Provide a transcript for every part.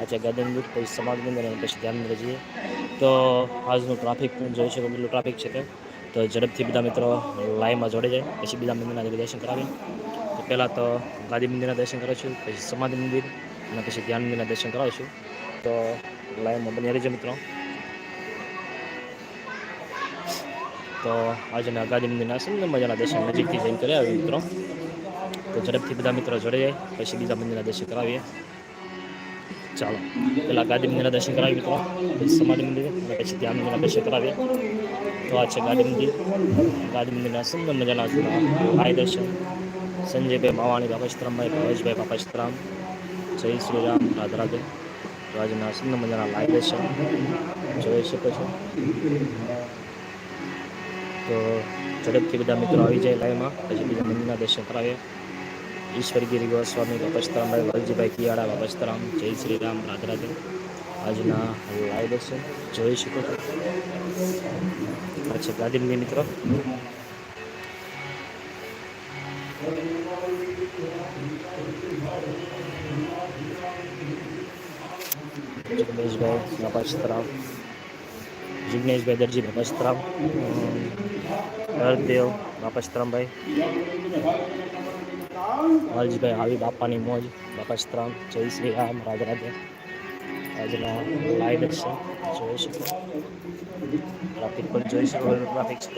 આ છે ગાંધી પછી સમાજ મંદિર અને પછી ધ્યાન મંદિર જઈએ. તો આજનું ટ્રાફિક પણ જોઈ શકો કેટલું ટ્રાફિક છે તે? તો ઝડપથી બધા મિત્રો લાઈનમાં જોડે જાય. પછી બીજા મંદિરના દર્શન કરાવીએ. તો પહેલાં તો ગાંધી મંદિરના દર્શન કરાવીશું, પછી સમાધિ મંદિર અને પછી ધ્યાન મંદિરના દર્શન કરાવીશું. તો લાઈનમાં બની રહેજો મિત્રો. તો આજના ગાંધી મંદિરના સુંદર મજાના દર્શન નજીકથી જઈને કર્યા મિત્રો. તો ઝડપથી બધા મિત્રો જોડે જાય. પછી બીજા મંદિરના દર્શન કરાવીએ. ચાલો. પેલા ગાંધી મંદિરના દર્શન કરાવી મિત્રો. સમાધિ મંદિર પછી ધ્યાન મંદિરના દર્શન કરાવીએ. તો આ છે ગાંધી મંદિર. ગાંધી મંદિરના સુંદર મજાના ભાઈ દર્શન. સંજયભાઈ માવાણી બાપસ્તરામભાઈ ભાવેશભાઈ બાપાશ્રામ જય શ્રી રામ રાધા તો સુંદર મજાના લાઈ દર્શન જોઈ શકો છો. તો ઝડપથી બધા મિત્રો આવી જાય લાઈવમાં. પછી બીજા મંદિરના દર્શન કરાવીએ. ઈશ્વરગીરી ગોસ્વામી બાપસ્તરામભાઈ વલજીભાઈ કિયાળા બાપસ્તરામ જય શ્રી રામ રાધે રાધે. આજના લાઈવ દર્શન જોઈ શકો છો. અચ્છા છે મંદિર મિત્રો. જિગ્નેશભાઈ બાપસ્તરામ જિગ્નેશભાઈ દરજી બાપસ્તરામ હરદેવ બાપસ્તરામભાઈ વાલજીભાઈ આવી, બાપાની મોજ બાપસ્તરામ જય શ્રી રામ, રાધે રાધે. આજના લાઈવ દર્શન જોઈ શકો. ટ્રાફિક પણ જોઈ શકો ટ્રાફિક છે.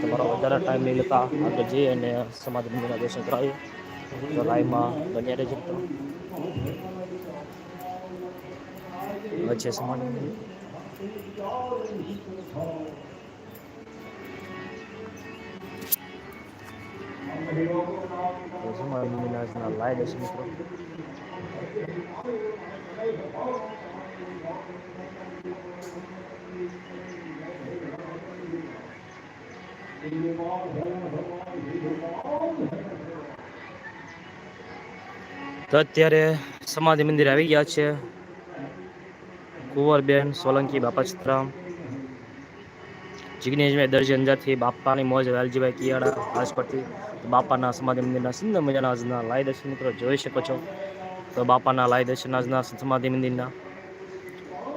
તમારો વધારે ટાઈમ નહીં લેતા, આગળ જઈએ અને સમાજ મંદિરના દર્શન કરાવીએ. તો લાઈવમાં બન્યા રહેજો તો વચ્ચે સમાજ મંદિર. તો સમાજ મંદિરના આજના લાઈવ દર્શન મિત્રો તો અત્યારે સમાધિ મંદિર આવી ગયા છે. કુંવરબેન, સોલંકી, બાપા જિગ્નેશભાઈ દરજી અંજારથી બાપાની મોજ વાલજીભાઈ કિયાડા, રાજકોટથી. બાપાના સમાધિ મંદિરના સુંદર મજાના આજના લાય દર્શન મિત્રો જોઈ શકો છો. તો બાપાના લાઈ દર્શન આજના સમાધિ મંદિરના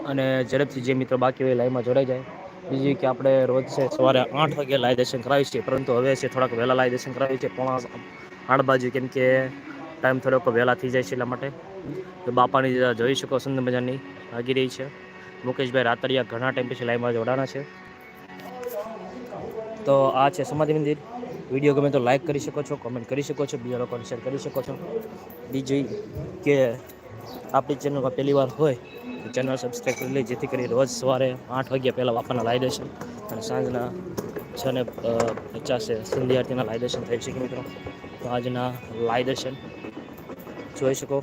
અને ઝડપથી જે મિત્રો બાકી હોય લાઈમાં જોડાઈ જાય. બીજી કે આપણે રોજ છે સવારે આઠ વાગે લાઈ દર્શન કરાવીએ છીએ, પરંતુ હવે છે થોડાક વહેલા લાઈ દર્શન કરાવીએ છીએ. પોણા આઠ બાજુ કેમ કે ટાઈમ થોડોક વહેલા થઈ જાય છે એટલા માટે. તો બાપાની જોઈ શકો સુંદર મજાની લાગી રહી છે. મુકેશભાઈ રાતરિયા ઘણા ટાઈમ પછી લાઈમાં જોડાણા છે. તો આ છે સમાધિ મંદિર. વીડિયો ગમે તો લાઈક કરી શકો છો કોમેન્ટ કરી શકો છો, બીજા લોકોને શેર કરી શકો છો. બીજી કે આપણી ચેનલમાં પહેલી વાર હોય તો ચેનલ સબસ્ક્રાઈબ કરી લે, જેથી કરી રોજ સવારે આઠ વાગ્યા પહેલાં બાપાના લાઈ દેશે અને સાંજના છ ને પચાસે સંધ્યા આરતીના લાઈ દર્શન થઈ શકે મિત્રો? તો આજના લાઈ દર્શન જોઈ શકો.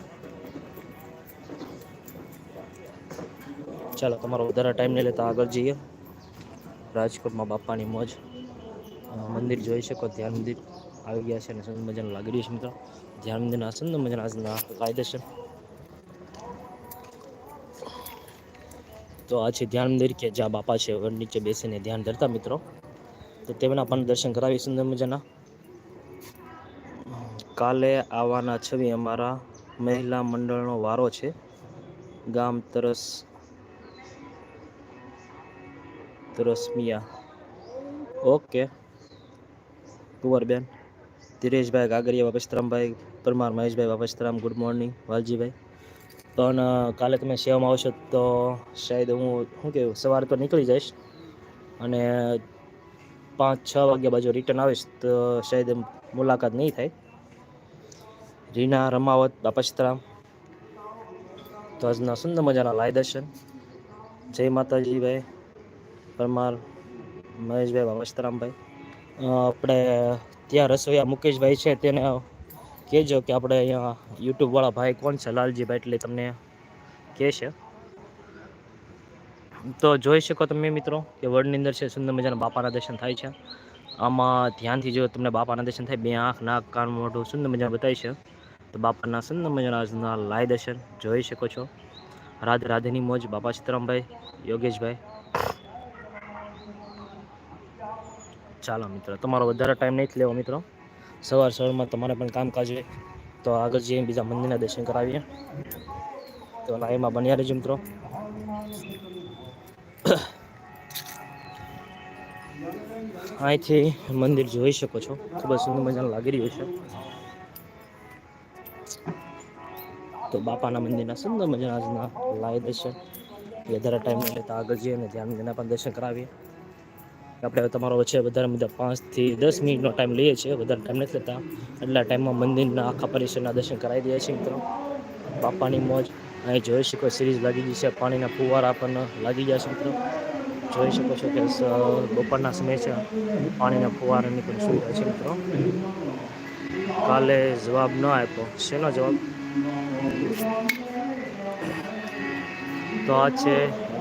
ચાલો, તમારો વધારે ટાઈમ નહીં લેતા આગળ જઈએ. રાજકોટમાં બાપાની મોજ. મંદિર જોઈ શકો, ધ્યાન મંદિર આવી ગયા છે અને સુંદર મજાનું લાગી રહ્યું છે મિત્રો. ધ્યાન મંદિરના સુંદર મજાના આજના દર્શન તો આ છે ધ્યાન મંદિર કે જ્યાં બાપા છે નીચે બેસીને ધ્યાન ધરતા મિત્રો. તો તેમના પણ દર્શન કરાવી સુંદર મજાના. કાલે આવવાના છવી અમારા મહિલા મંડળનો વારો છે. ગામ Taras Tarasamiya okay. Kunvarben Dhireshbhai Gagariya Bapastarambhai Parmar Maheshbhai Bapastaram good morning Valjibhai. પણ કાલે તમે સેવામાં આવશો તો શાયદ હું શું કહેવું સવારે તો નીકળી જઈશ. અને પાંચ છ વાગ્યા બાજુ રિટર્ન આવીશ તો શાયદ મુલાકાત નહીં થાય. રીના રમાવત બાપસ્તરામ તો આજના સુંદર મજાના લાય દર્શન. જય માતાજીભાઈ પરમાર મહેશભાઈ બાપસ્તરામભાઈ અ, આપણે ત્યાં રસોઈયા મુકેશભાઈ છે તેને કહેજો કે આપણે અહીંયા યુટ્યુબવાળા ભાઈ કોણ છે? લાલજીભાઈ, એટલે તમને કહેશે તો જોઈ શકો તમે મિત્રો કે વર્ડની અંદર છે, સુંદર મજાના બાપાના દર્શન થાય છે. આમાં ધ્યાનથી જો તમને બાપાના દર્શન થાય, બે આંખ, નાક, કાન, મોઢું સુંદર મજાના બતાવી છે. તો બાપાના સુંદર મજાના લાય દર્શન જોઈ શકો છો. રાધે રાધેની મોજ બાપા સીતરામભાઈ, યોગેશભાઈ. ચાલો મિત્રો, તમારો વધારે ટાઈમ નહીં લેવો મિત્રો. સવાર સવારમાં તમારે પણ કામકાજ હોય. તો આગળ જઈને બીજા મંદિરના દર્શન કરાવીએ. તો લાઈવમાં બન્યા રહેજો મિત્રો. અહીંથી મંદિર જોઈ શકો છો. ખૂબ જ સુંદર મજાનું લાગી રહ્યું છે. તો બાપાના મંદિરના સુંદર મજાના લાઈવ દેશે વધારે ટાઈમ નહીં લેતા આગળ જઈએ અને ધ્યાન પણ દર્શન કરાવીએ. આપણે તમારો છે વધારે બધા પાંચથી દસ મિનિટનો ટાઈમ લઈએ છીએ. વધારે ટાઈમ નથી લેતા. એટલા ટાઈમમાં મંદિરના આખા પરિસરના દર્શન કરાવી દઈએ છીએ મિત્રો. બાપાની મોજ. અહીં જોઈ શકો સિરીઝ લાગી ગઈ છે. પાણીના ફુવારા પણ લાગી ગયા છે મિત્રો. જોઈ શકો છો કે બપોરના સમય છે. પાણીના ફુવારાની પણ સુવિધા છે મિત્રો. કાલે જવાબ ન આપ્યો. શેનો જવાબ? તો આ છે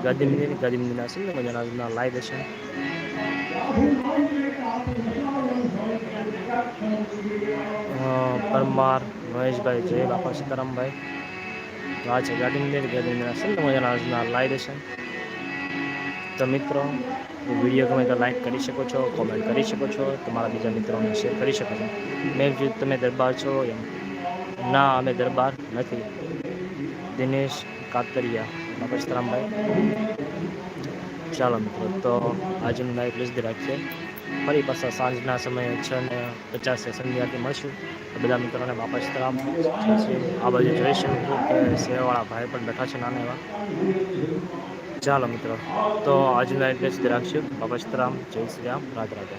ગાંધી મંદિર ગાંધી મંદિરના સુંદર મજાના લાઈવ દર્શન પરમાર મહેશભાઈ જય બાપા સીતારામભાઈ તો આ છે ગાંધી મંદિર ગાંધી મંદિરના સુંદર મજાના આજના લાઈવ દર્શન તો મિત્રો વીડિયો ગમે તો લાઈક કરી શકો છો કોમેન્ટ કરી શકો છો, તમારા બીજા મિત્રોને શેર કરી શકો છો। મેં કીધું, તમે દરબાર છો એમ. ના, અમે દરબાર નથી. દિનેશ કાતરિયા, બાપા સીતારામભાઈ ચાલો મિત્રો, તો આજનું લાઈવ પ્લીઝ રાખીએ. ફરી પાછા સાંજના સમયે છ ને પચાસે સંધ્યાથી મળશું. બધા મિત્રોને વાપસ શ્રી આ બાજુ જોઈશું કે સેવાવાળા ભાઈ પણ બેઠા છે નાના એવા. ચાલો મિત્રો, તો આજનું લાઈવ પ્લીઝ રાખશું. વાપસ રામ. જય શ્રી રામ. રાધે રાધે.